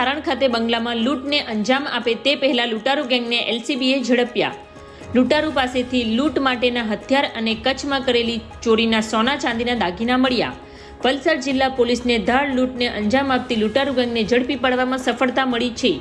સારણ ખાતે બંગલામાં લૂંટને અંજામ આપે તે પહેલા લૂંટારૂ ગેંગને એલસીબીએ ઝડપ્યા. લૂંટારૂ પાસેથી લૂંટ માટેના હથિયાર અને કચ્છમાં કરેલી ચોરીના સોના ચાંદીના દાગીના મળ્યા. વલસાડ જિલ્લા પોલીસને ધાડ લૂંટને અંજામ આપતી લૂંટારૂ ગેંગને ઝડપી પાડવામાં સફળતા મળી છે.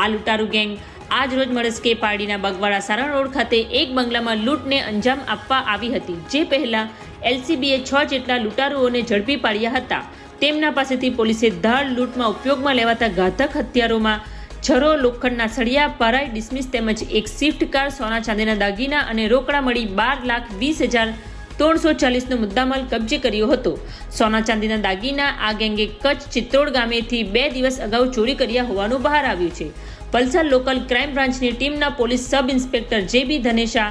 આ લૂંટારૂ ગેંગ આજ રોજ મળસ્કે પારડીના બગવાડા સારણ રોડ ખાતે એક બંગલામાં લૂંટને અંજામ આપવા આવી હતી. જે પહેલા એલસીબીએ છ જેટલા લૂંટારૂઓને ઝડપી પાડ્યા હતા. તેમના પાસેથી પોલીસે ધાડ લૂંટમાં ઉપયોગમાં લેવાતા ઘાતક હથિયારોમાં છરો, લોખંડના સળિયા, પરાઈ, ડિસમિસ તેમજ એક સ્વિફ્ટ કાર, સોના ચાંદીના દાગીના અને રોકડા મળી બાર લાખ વીસ હજાર ત્રણસો ચાલીસનો મુદ્દામાલ કબજે કર્યો હતો. સોના ચાંદીના દાગીના આ ગેંગે કચ્છ ચિત્રોડ ગામેથી બે દિવસ અગાઉ ચોરી કર્યા હોવાનું બહાર આવ્યું છે. પલ્સર લોકલ ક્રાઇમ બ્રાન્ચની ટીમના પોલીસ સબ ઇન્સ્પેક્ટર જે બી ધનેશા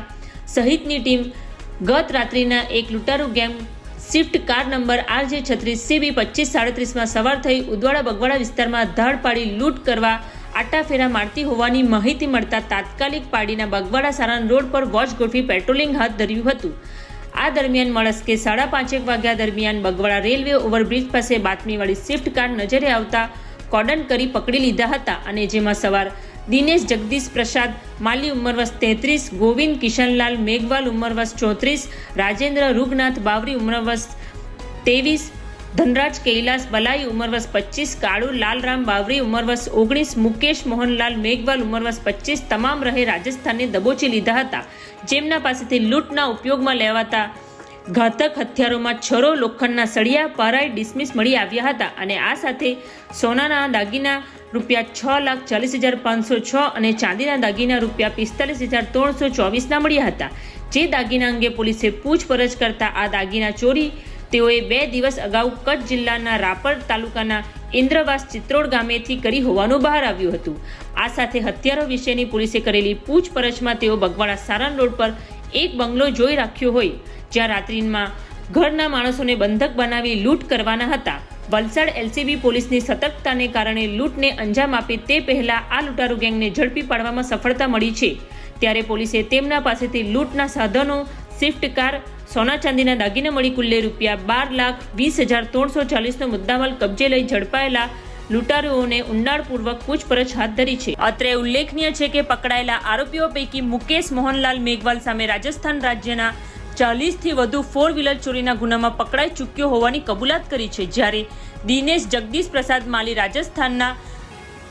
સહિતની ટીમ ગત રાત્રિના એક લૂંટારૂ gang Swift car number R J છત્રીસ સીબી પચીસ સાડત્રીસમાં સવાર થઈ ઉદવાડા બગવાડા વિસ્તારમાં ધાડ પાડી લૂંટ કરવા આટાફેરા મારતી હોવાની માહિતી મળતા તાત્કાલિક પાડીના બગવાડા સારાન રોડ પર વોચ ગોઠવી પેટ્રોલિંગ હાથ ધર્યું હતું. આ દરમિયાન મળસ્કે સાડા પાંચેક વાગ્યા દરમિયાન બગવાડા રેલવે ઓવરબ્રિજ પાસે બાતમીવાળી સ્વિફ્ટ કાર નજરે આવતા કોર્ડન કરી પકડી લીધા હતા અને જેમાં સવાર દિનેશ જગદીશ પ્રસાદ, માલી ઉંમરવર્ષ તેત્રીસ, ગોવિંદ કિશનલાલ મેઘવાલ ઉંમરવર્ષ ચોત્રીસ, રાજેન્દ્ર રૂગનાથ બાવરી ઉંમરવર્ષ ત્રેવીસ, ધનરાજ કૈલાસ બલાઈ ઉંમર વર્ષ પચીસ, કાળુ લાલરામ બાવરી ઉંમરવર્ષ ઓગણીસ, મુકેશ મોહનલાલ મેઘવાલ ઉંમર વર્ષ પચીસ, તમામ રહે રાજસ્થાનને દબોચી લીધા હતા. જેમના પાસેથી લૂંટના ઉપયોગમાં લેવાતા ઘાતક હથિયારોમાં છરો, લોખંડના સળિયા, પરાઈ, ડિસમિસ મળી આવ્યા હતા અને આ સાથે સોનાના દાગીના રૂપિયા છ લાખ ચાલીસ હજાર પાંચસો છ અને ચાંદીના દાગીના રૂપિયા પિસ્તાલીસ હજાર ત્રણસો ચોવીસના મળ્યા હતા. જે દાગીના અંગે પોલીસે પૂછપરછ કરતા આ દાગીના ચોરી, તેઓએ બે દિવસ અગાઉ કચ્છ જિલ્લાના રાપર તાલુકાના ઇન્દ્રવાસ ચિત્રોડ ગામેથી કરી હોવાનું બહાર આવ્યું હતું. આ સાથે હત્યારો વિશેની પોલીસે કરેલી પૂછપરછમાં તેઓ બગવાડા સારણ રોડ પર એક બંગલો જોઈ રાખ્યો હોય, જ્યાં રાત્રિમાં ઘરના માણસોને બંધક બનાવી લૂંટ કરવાના હતા. વલસાડ એલસીબી પોલીસની સતર્કતાને કારણે લૂંટને અંજામ આપે તે પહેલા આ લૂંટારૂ ગેંગને ઝડપી પાડવામાં સફળતા મળી છે. ત્યારે પોલીસે તેમના પાસેથી લૂંટના સાધનો, સ્વિફ્ટ કાર, સોના ચાંદીના દાગીના મળી કુલ્લે રૂપિયા બાર લાખ વીસ હજાર ત્રણસો ચાલીસનો મુદ્દામાલ કબજે લઈ ઝડપાયેલા લૂંટારુઓને ઊંડાણપૂર્વક પૂછપરછ હાથ ધરી છે. અત્રે ઉલ્લેખનીય છે કે પકડાયેલા આરોપીઓ પૈકી મુકેશ મોહનલાલ મેઘવાલ સામે રાજસ્થાન રાજ્યના ચાલીસથી વધુ ફોર વ્હીલર ચોરીના ગુનામાં પકડાઈ ચૂક્યો હોવાની કબૂલાત કરી છે, જ્યારે દિનેશ જગદીશ પ્રસાદ માલી રાજસ્થાનના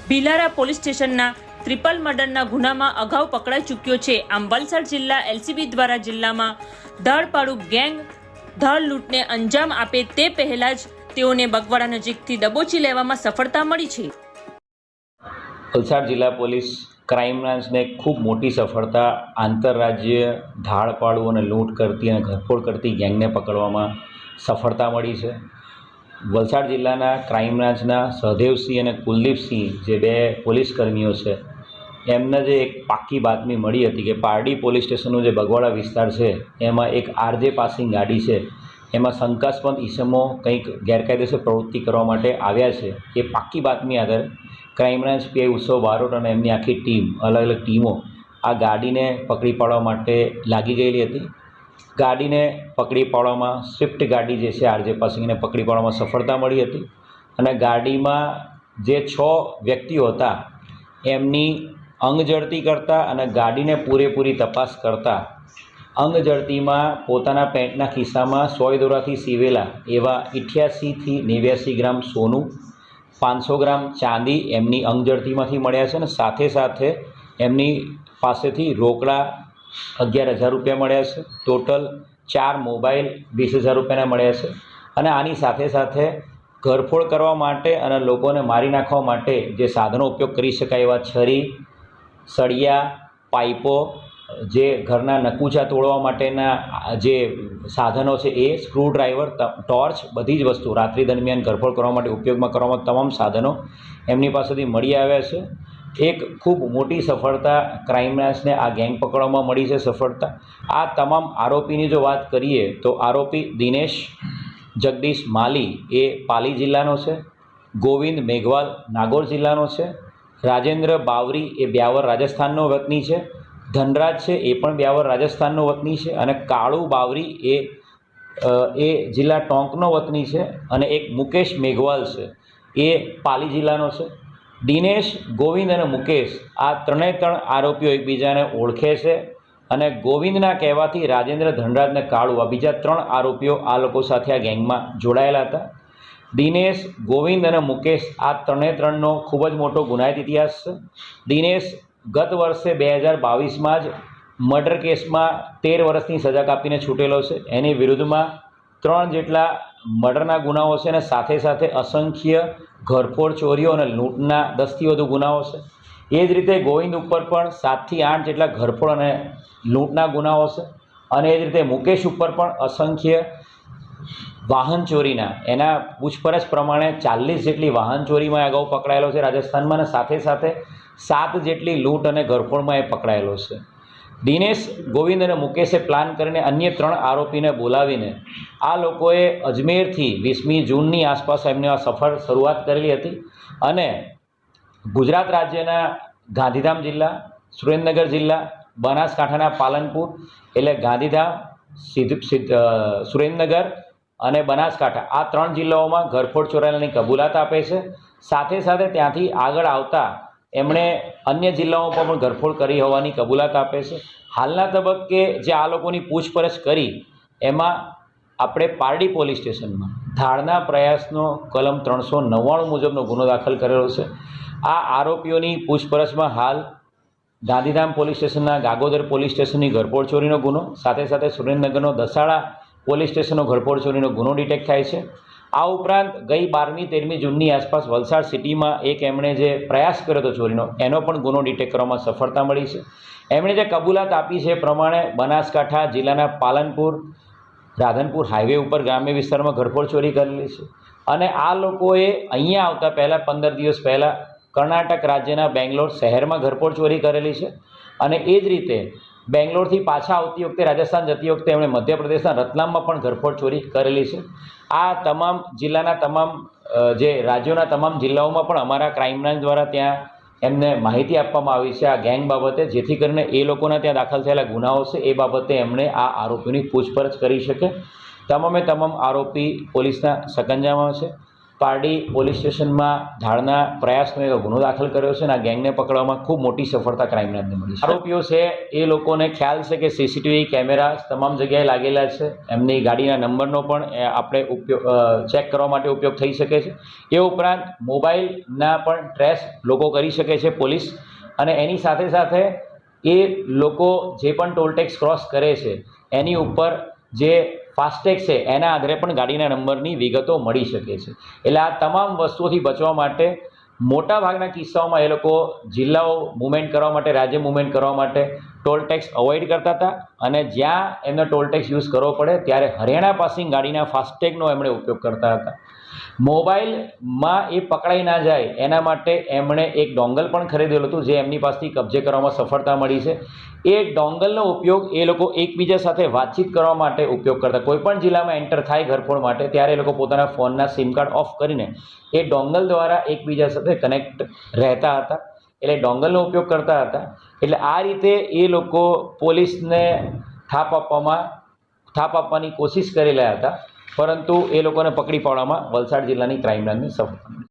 ભીલારા પોલીસ સ્ટેશનના ટ્રિપલ મર્ડરના ગુનામાં અગાઉ પકડાઈ ચૂક્યો છે. આમ વલસાડ જિલ્લા એલસીબી દ્વારા જિલ્લામાં ધરપાડુ ગેંગ ધર લૂંટને અંજામ આપે તે પહેલા જ તેઓને બગવાડા નજીકથી દબોચી લેવામાં સફળતા મળી છે. વલસાડ જિલ્લા પોલીસ ક્રાઇમ બ્રાન્ચને ખૂબ મોટી સફળતા આંતરરાજ્ય ધાડ અને લૂંટ કરતી અને ઘરફોડ કરતી ગેંગને પકડવામાં સફળતા મળી છે. વલસાડ જિલ્લાના ક્રાઇમ બ્રાન્ચના સહદેવસિંહ અને કુલદીપસિંહ જે બે પોલીસ કર્મીઓ છે, એમને જે એક પાક્કી બાતમી મળી હતી કે પારડી પોલીસ સ્ટેશનનો જે બગવાડા વિસ્તાર છે, એમાં એક આરજે પાસિંગ ગાડી છે. એમાં શંકાસ્પદ ઈસમો કંઈક ગેરકાયદેસર પ્રવૃત્તિ કરવા માટે આવ્યા છે. એ પાક્કી બાતમી આધારે ક્રાઇમ બ્રાન્ચ પીઆઈ ઉત્સવ બારોટ અને એમની આખી ટીમ, અલગ અલગ ટીમો આ ગાડીને પકડી પાડવા માટે લાગી ગયેલી હતી. ગાડીને પકડી પાડવામાં, સ્વિફ્ટ ગાડી જે છે આરજે પાસિંગને પકડી પાડવામાં સફળતા મળી હતી અને ગાડીમાં જે છ વ્યક્તિઓ હતા, એમની અંગ જડતી કરતાં અને ગાડીને પૂરેપૂરી તપાસ કરતાં, અંગ જડતીમાં પોતાના પેન્ટના ખિસ્સામાં સોય દોરાથી સીવેલા એવા ઇઠ્યાસીથી નેવ્યાસી ગ્રામ સોનું પાંચસો ગ્રામ ચાંદી એમની અંગજળતીમાંથી મળ્યા છે અને સાથે સાથે એમની પાસેથી રોકડા અગિયાર હજાર રૂપિયા મળ્યા છે. ટોટલ ચાર મોબાઈલ વીસ હજાર રૂપિયાના મળ્યા છે. અને આની સાથે સાથે ઘરફોડ કરવા માટે અને લોકોને મારી નાખવા માટે જે સાધનો ઉપયોગ કરી શકાય એવા છરી, સળિયા, પાઇપો જે ઘરના નકુચા તોડવા માટેના જે સાધનો છે એ સ્ક્રૂડ્રાઈવર ટોર્ચ બધી જ વસ્તુ રાત્રિ દરમિયાન ઘરફોડ કરવા માટે ઉપયોગમાં કરવામાં તમામ સાધનો એમની પાસેથી મળી આવ્યા છે. એક ખૂબ મોટી સફળતા ક્રાઇમ બ્રાન્ચને આ ગેંગ પકડવામાં મળી છે સફળતા. આ તમામ આરોપીની જો વાત કરીએ તો આરોપી દિનેશ જગદીશ માલી એ પાલી જિલ્લાનો છે, ગોવિંદ મેઘવાલ નાગોર જિલ્લાનો છે, રાજેન્દ્ર બાવરી એ બ્યાવર રાજસ્થાનનો વતની છે ધનરાજ છે, એ પણ બ્યાવર રાજસ્થાનનો વતની છે અને કાળુ બાવરી એ એ જિલ્લા ટોંકનો વતની છે અને એક મુકેશ મેઘવાલ છે, એ પાલી જિલ્લાનો છે. દિનેશ, ગોવિંદ અને મુકેશ આ ત્રણે ત્રણ આરોપીઓ એકબીજાને ઓળખે છે અને ગોવિંદના કહેવાથી રાજેન્દ્ર ધનરાજને કાળુ આ બીજા ત્રણ આરોપીઓ આ લોકો સાથે આ ગેંગમાં જોડાયેલા હતા. દિનેશ, ગોવિંદ અને મુકેશ આ ત્રણે ત્રણનો ખૂબ જ મોટો ગુનાહિત ઇતિહાસ છે. દિનેશ ગત વર્ષે બે હજાર બાવીસમાં જ મર્ડર કેસમાં તેર વર્ષની સજા કાપીને છૂટેલો છે. એની વિરુદ્ધમાં ત્રણ જેટલા મર્ડરના ગુનાઓ છે અને સાથે સાથે અસંખ્ય ઘરફોડ ચોરીઓ અને લૂંટના દસથી વધુ ગુનાઓ છે. એ જ રીતે ગોવિંદ ઉપર પણ સાતથી આઠ જેટલા ઘરફોડ અને લૂંટના ગુનાઓ છે અને એ જ રીતે મુકેશ ઉપર પણ અસંખ્ય વાહન ચોરીના. એના પૂછપરછ પ્રમાણે ચાલીસ જેટલી વાહન ચોરીમાં અગાઉ પકડાયેલો છે રાજસ્થાનમાં અને સાથે સાથે સાત જેટલી લૂંટ અને ઘરફોડમાં એ પકડાયેલો છે. દિનેશ ગોવિંદ અને મુકેશે પ્લાન કરીને અન્ય ત્રણ આરોપીને બોલાવીને આ લોકોએ અજમેરથી વીસમી જૂનની આસપાસ એમને આ સફળ શરૂઆત કરેલી હતી અને ગુજરાત રાજ્યના ગાંધીધામ જિલ્લા, સુરેન્દ્રનગર જિલ્લા, બનાસકાંઠાના પાલનપુર એટલે ગાંધીધામ, સિદ્ધ સુરેન્દ્રનગર અને બનાસકાંઠા આ ત્રણ જિલ્લાઓમાં ઘરફોડ ચોરાયેલાની કબૂલાત આપે છે. સાથે સાથે ત્યાંથી આગળ આવતા એમણે અન્ય જિલ્લાઓ પર પણ ગરફોડ કરી હોવાની કબૂલાત આપે છે. હાલના તબક્કે જે આ લોકોની પૂછપરછ કરી, એમાં આપણે પારડી પોલીસ સ્ટેશનમાં ધાડના પ્રયાસનો કલમ ત્રણસો નવ્વાણું મુજબનો ગુનો દાખલ કરેલો છે. આ આરોપીઓની પૂછપરછમાં હાલ ગાંધીધામ પોલીસ સ્ટેશનના ગાગોદર પોલીસ સ્ટેશનની ઘરફોડ ચોરીનો ગુનો, સાથે સાથે સુરેન્દ્રનગરનો દસાડા પોલીસ સ્ટેશનનો ઘરફોડ ચોરીનો ગુનો ડિટેક્ટ થાય છે. આ ઉપરાંત ગઈ બારમી, તેરમી જૂનની આસપાસ વલસાડ સિટીમાં એક એમણે જે પ્રયાસ કર્યો હતો ચોરીનો, એનો પણ ગુનો ડિટેક્ટ કરવામાં સફળતા મળી છે. એમણે જે કબૂલાત આપી છે એ પ્રમાણે બનાસકાંઠા જિલ્લાના પાલનપુર, રાધનપુર હાઈવે ઉપર ગ્રામ્ય વિસ્તારમાં ઘરફોડ ચોરી કરેલી છે. અને આ લોકોએ અહીંયા આવતા પહેલાં પંદર દિવસ પહેલાં કર્ણાટક રાજ્યના બેંગ્લોર શહેરમાં ઘરફોડ ચોરી કરેલી છે. અને એ જ રીતે બેંગ્લોરથી પાછા આવતી વખતે, રાજસ્થાન જતી વખતે એમણે મધ્યપ્રદેશના રતલામમાં પણ ઘરફોડ ચોરી કરેલી છે. આ તમામ જિલ્લાના તમામ જે રાજ્યોના તમામ જિલ્લાઓમાં પણ અમારા ક્રાઇમ બ્રાન્ચ દ્વારા ત્યાં એમને માહિતી આપવામાં આવી છે આ ગેંગ બાબતે, જેથી કરીને એ લોકોના ત્યાં દાખલ થયેલા ગુનાઓ છે, એ બાબતે એમણે આ આરોપીની પૂછપરછ કરી શકે. તમામે તમામ આરોપી પોલીસના સકંજામાં છે. પારડી પોલીસ સ્ટેશનમાં ધાડના પ્રયાસનો એક ગુનો દાખલ કર્યો છે અને આ ગેંગને પકડવામાં ખૂબ મોટી સફળતા ક્રાઇમ બ્રાન્ચને મળી છે. આરોપીઓ છે, એ લોકોને ખ્યાલ છે કે સીસીટીવી કેમેરા તમામ જગ્યાએ લાગેલા છે. એમની ગાડીના નંબરનો પણ આપણે ઉપયોગ ચેક કરવા માટે ઉપયોગ થઈ શકે છે. એ ઉપરાંત મોબાઈલના પણ ટ્રેસ લોકો કરી શકે છે પોલીસ. અને એની સાથે સાથે એ લોકો જે પણ ટોલ ટેક્સ ક્રોસ કરે છે, એની ઉપર જે ફાસ્ટેગ છે, એના આધારે પણ ગાડીના નંબરની વિગતો મળી શકે છે. એટલે આ તમામ વસ્તુઓથી બચવા માટે મોટા ભાગના કિસ્સાઓમાં એ લોકો જિલ્લાઓ મુવમેન્ટ કરવા માટે, રાજ્ય મુવમેન્ટ કરવા માટે ટોલ ટેક્સ અવોઇડ કરતા હતા અને જ્યાં એમને ટોલ ટેક્સ યુઝ કરવો પડે ત્યારે હરિયાણા પાસિંગ ગાડીના ફાસ્ટેગનો એમણે ઉપયોગ કરતા હતા. મોબાઈલમાં એ પકડાઈ ના જાય એના માટે એમણે એક ડોંગલ પણ ખરીદેલું હતું જે એમની પાસેથી કબજે કરવામાં સફળતા મળી છે. એ ડોંગલનો ઉપયોગ એ લોકો એકબીજા સાથે વાતચીત કરવા માટે ઉપયોગ કરતા. કોઈપણ જિલ્લામાં એન્ટર થાય ઘરફોડ માટે ત્યારે એ લોકો પોતાના ફોનના સિમ કાર્ડ ઓફ કરીને એ ડોંગલ દ્વારા એકબીજા સાથે કનેક્ટ રહેતા હતા. એટલે ડોંગલનો ઉપયોગ કરતા હતા. એટલે આ રીતે એ લોકો પોલીસને થાપ આપવામાં, થાપ આપવાની કોશિશ કરેલા હતા. પરંતુ એ લોકોને પકડી પાડવામાં વલસાડ જિલ્લાની ક્રાઇમ બ્રાન્ચને સફળ